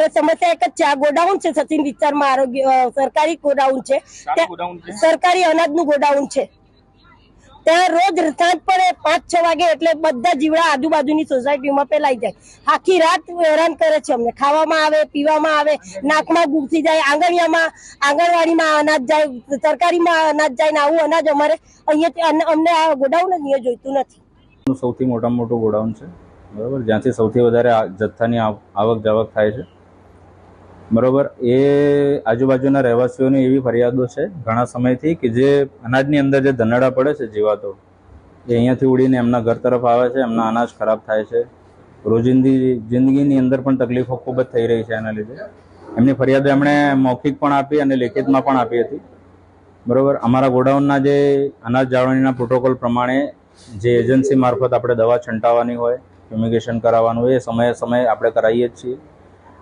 અમારે સમસ્યા એક જ છે. આ ગોડાઉન છે સચિન વિસ્તારમાં આરોગ્ય સરકારી ગોડાઉન છે. સરકારી અનાજનું ગોડાઉન છે. ત્યાં રોજ સાંજ પડે પાંચ છ વાગે એટલે બધા જીવડા આજુબાજુની સોસાયટીમાં ફેલાઈ જાય. આખી રાત હેરાન કરે છે અમને. ખાવામાં આવે પીવામાં આવે નાકમાં ઘૂસી જાય આંગણિયામાં આંગણવાડીમાં અનાજ જાય સરકારીમાં અનાજ જાય ને આવું અનાજ અમારે અહીંયા અમને આ ગોડાઉન જ અહીંયા જોઈતું નથી. નું સૌથી મોટામાં મોટું ગોડાઉન છે. બરાબર? જ્યાંથી સૌથી વધારે જથ્થાની આવક જાવક થાય છે. બરાબર, એ આજુબાજુના રહેવાસીઓની એવી ફરિયાદો છે ઘણા સમયથી કે જે અનાજની અંદર જે ધનડા પડે છે જીવાતો, એ અહીંયાથી ઉડીને એમના ઘર તરફ આવે છે, એમના અનાજ ખરાબ થાય છે. રોજિંદી જિંદગીની અંદર પણ તકલીફો ખૂબ જ થઈ રહી છે એના લીધે. એમની ફરિયાદો એમણે મૌખિક પણ આપી અને લેખિતમાં પણ આપી હતી. બરોબર, અમારા ગોડાઉનના જે અનાજ જાળવણીના પ્રોટોકોલ પ્રમાણે જે એજન્સી મારફત આપણે દવા છંટાવવાની હોય, ફ્યુમિગેશન કરાવવાનું હોય, એ સમયે સમયે આપણે કરાવીએ જ છીએ.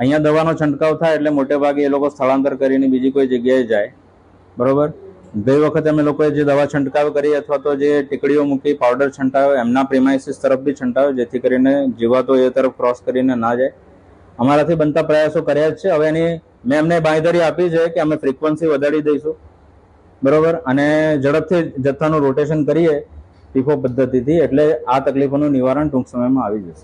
અહીંયા દવાનો છંટકાવ થાય એટલે મોટે ભાગે એ લોકો સ્થળાંતર કરીને બીજી કોઈ જગ્યાએ જાય. બરોબર? ગઈ વખતે અમે લોકોએ જે દવા છંટકાવ કરી અથવા તો જે ટીકડીઓ મૂકી પાવડર છંટાવ્યો, એમના પ્રિમાઇસિસ તરફ બી છંટાવ્યો, જેથી કરીને જીવાતો એ તરફ ક્રોસ કરીને ના જાય. અમારાથી બનતા પ્રયાસો કર્યા જ છે. હવે એની મેં એમને બાંયધરી આપી છે કે અમે ફ્રીક્વન્સી વધારી દઈશું. બરોબર? અને ઝડપથી જથ્થાનું રોટેશન કરીએ ટીફો પદ્ધતિથી, એટલે આ તકલીફોનું નિવારણ ટૂંક સમયમાં આવી જશે.